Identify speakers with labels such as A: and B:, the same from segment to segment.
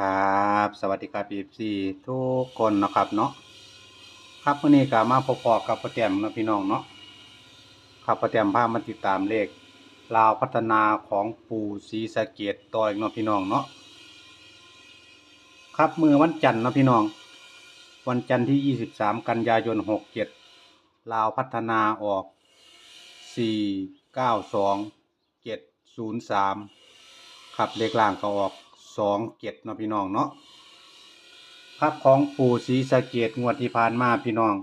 A: ครับ สวัสดีครับพีซีทุกคนนะครับเนาะครับวันนี้ก็มาพบๆกับประเตียมนะพี่น้องเนาะครับประเตียมพามาติดตามเลขลาวพัฒนาของปู่ศรีสะเกดต่ออีกเนาะพี่น้องเนาะครับมือวันจันทร์นะพี่น้อง วันจันทร์ที่ 23 กันยายน 67 ลาวพัฒนาออก 492 703 ครับเลขล่างก็ออก สองเจ็ดเนาะพี่น้องเนาะครับของปู่ศรีสะเกดงวดที่ผ่านมาพี่น้อง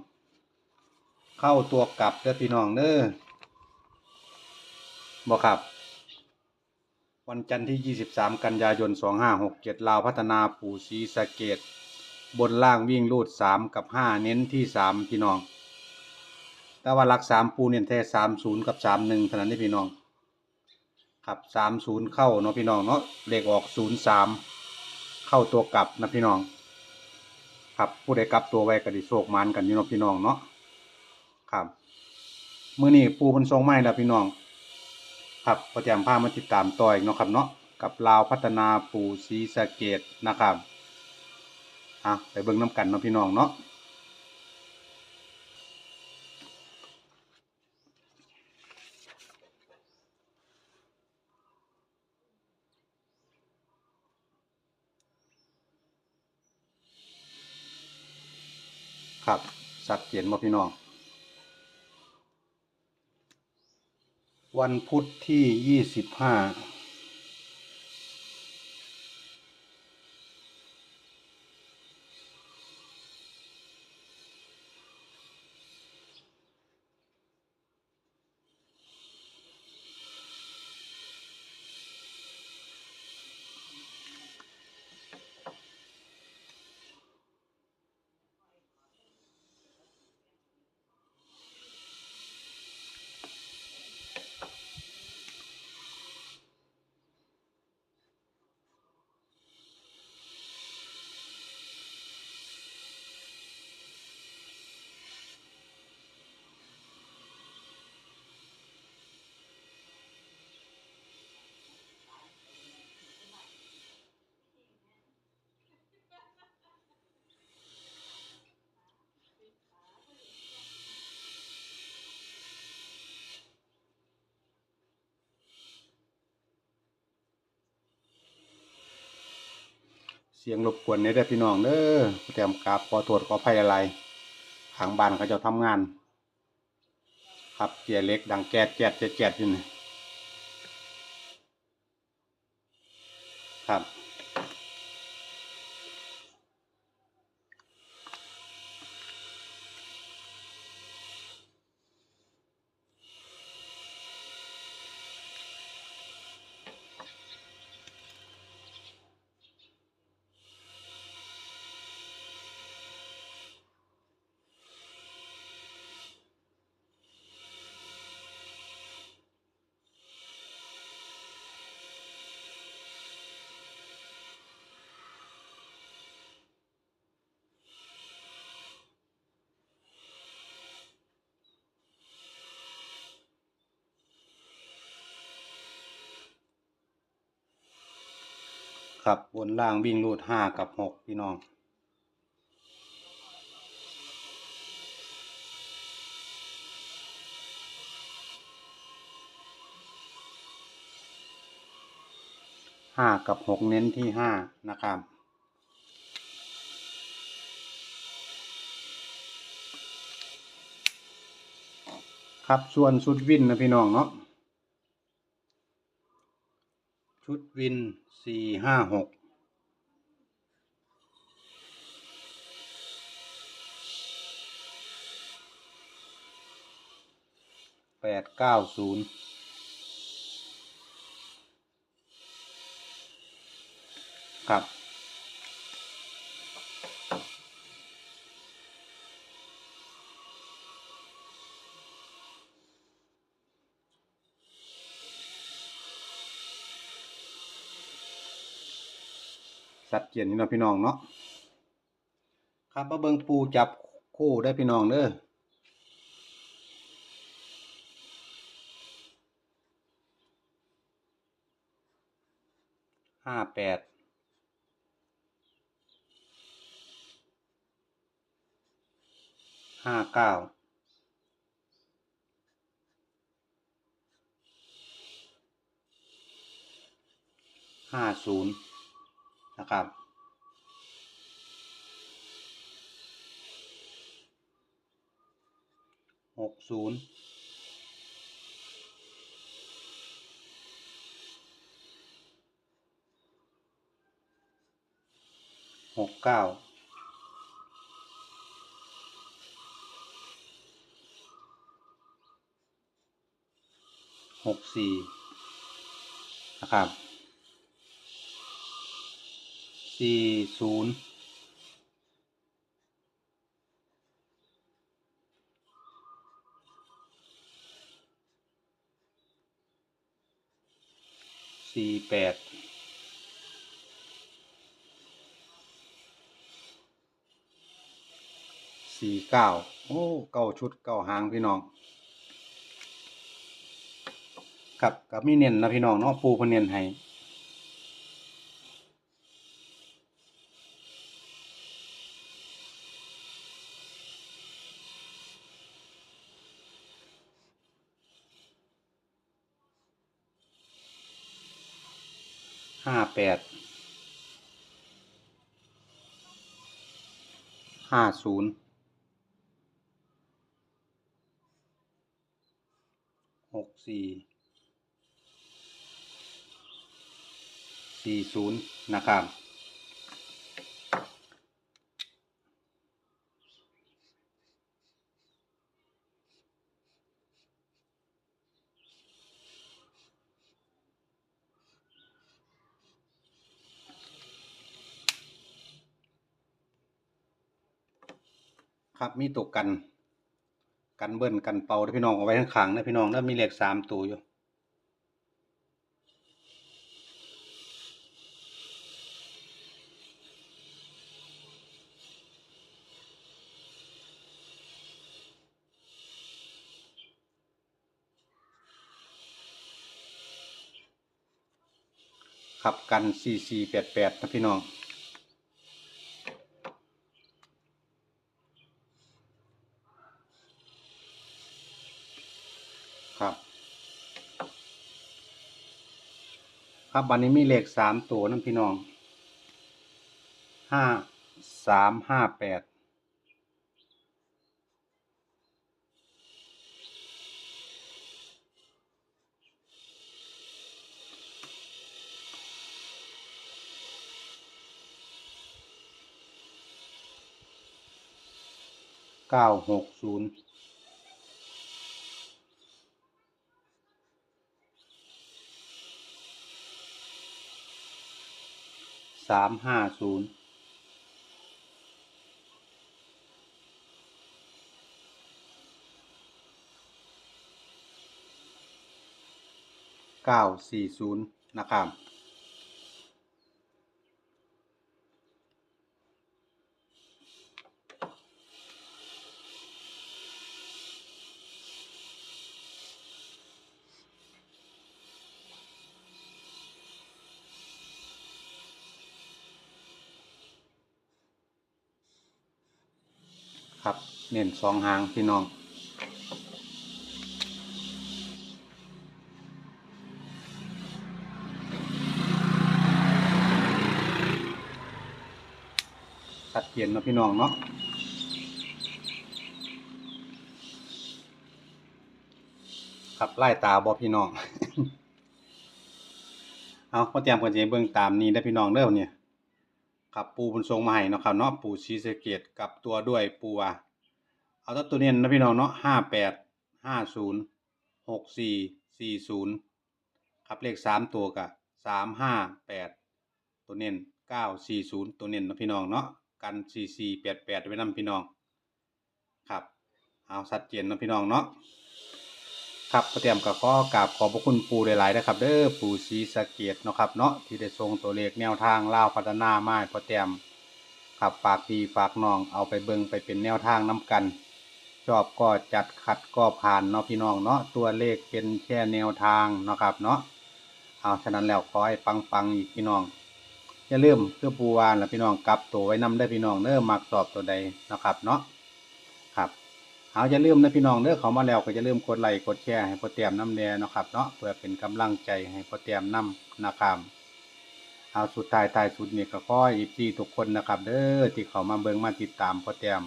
A: เข้าตัวกลับเด้อพี่น้องเด้อบ่ครับ วันจันทร์ที่ 23 กันยายน 2567 ลาวพัฒนาปู่ศรีสะเกดบนล่างวิ่งรูด 3 กับ 5 เน้นที่ 3 พี่น้อง แต่ว่าหลัก 3 ปูเน้นแท้30 กับ 31เท่านั้นนี่พี่น้อง ครับสามศูนย์เข้าเนาะพี่น้องเนาะเลขออกศูนย์สามเข้าตัวกลับนะพี่น้อง ครับผู้ใดกลับตัวไว้ก็ดิโชคมันกันอยู่เนาะพี่น้องเนาะครับมื้อนี้ปูเพิ่นทรงไม้แล้วพี่น้อง ครับประจำพามาติดตามต่ออีกเนาะครับเนาะกับลาวพัฒนาปูศรีสะเกดนะครับอะไปเบิ่งน้ำกันเนาะพี่น้องเนาะ ครับสัดเจนบ่พี่น้อง วันพุธที่ยี่สิบห้า เสียงรบกวนเนี่ยได้พี่น้องเด้อประจำกราบขอโทษขออภัยอะไรทางบ้านเขาจะทำงาน ครับเจียเล็กดังแก๊ดแก๊ดแจ๊ดแจ๊ดอยู่นี่ครับ ครับบนล่างวิ่งรูดห้ากับหกพี่น้องห้ากับหกเน้นที่ห้านะครับครับส่วนชุดวินนะพี่น้องเนาะ ชุดวินสี่ห้าหกแปดเก้าศูนย์ครับ สัดเกียนนี่นาะพี่น้องเนาะครับมาเบิงปูจับคู่ได้พี่น้องเด้อห้าแปดห้าเก้าห้าศูนย์ นะครับ หกศูนย์หกเก้าหกสี่นะครับ สี่ศูนย์สี่แปดสี่เก้าโอ้เก้าชุดเก้าหางพี่น้อง ครับกับมีเน้นนะพี่น้องเนาะปูพเน้นให้ ห้าแปดห้าศูนย์หกสี่สี่ศูนย์นะครับ ครับมีตกกัน กันเบิ้ลกันเป่าด้พี่น้องเอาไว้ข้างขังนะพี่น้องแล้วมีเหลขสามตัวอยู่ขับกันสี่สี่แปดแปดนะพี่น้อง ครับ ครับวันนี้มีเลขสามตัวนั่นพี่น้องห้าสามห้าแปดเก้าหกศูนย์ สามห้าศูนย์เก้าสี่ศูนย์นะครับ เน้นสองหางพี่น้องชัดเจนเนาะพี่น้องเนาะครับไล่ตาบอพี่น้อง เอาพอเตรียมกันจะเบิ่งตามนี้ได้พี่น้องเด้อเนี่ยครับปูบุญทรงมาให้เนาะครับเนาะปูชีสเกตกับตัวด้วยปูว่า เอาตัวตัวเน้นนะพี่น้องเนาะห้าแปดห้าศูนย์หกสี่สี่ศูนย์ครับเลขสามตัวกับสามห้าแปดตัวเน้นเก้าสี่ศูนย์ตัวเน้นนะพี่น้องเนาะกันสี่สี่แปดแปดไว้นำพี่น้องครับเอาชัดเจนนะพี่น้องเนาะครับพอเตรียมกับก็กราบขอบพระคุณปูหลายๆนะครับ เด้อปูชีสะเกตเนาะครับเนาะที่ได้ทรงตัวเลขแนวทางเล่าพัฒนาไม้พอเตรียมครับฝากพีฝากน้องเอาไปเบิ่งไปเป็นแนวทางน้กัน อบก็จัดขัดก็ผ่านเนาะพี่น้องเนาะตัวเลขเป็นแค่แนวทางเนาะครับเนาะเอาฉะนั้นแล้วขอให้ปังปังๆอีกพี่น้องอย่าลืมเพื่อปูวานและพี่น้องกลับตัวไว้นำได้พี่น้องเด้อมักสอบตัวใดเนาะครับเนาะครับเอาอย่าลืมนะพี่น้องเด้อเขามาแล้วก็อย่าลืมกดไลค์กดแชร์ให้พอแต้มน้ำแน่เนาะครับเนาะเพื่อเป็นกำลังใจให้พอแต้มน้ำนะครับเอาสุดท้ายท้ายสุดนี่ก็ขอให้อีพีทุกคนนะครับ เด้อที่เขามาเบิ่งมาติดตามพอแต้ม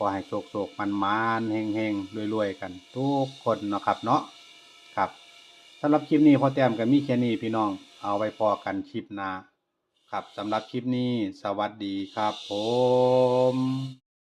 A: ขอให้โศกโศกมันมานเฮงเฮงรวยๆกัน ทุกคนนะครับเนาะครับสำหรับคลิปนี้พอแต้มกันมีแค่นี้พี่น้องเอาไว้พอกันคลิปหน้าครับสำหรับคลิปนี้สวัสดีครับผม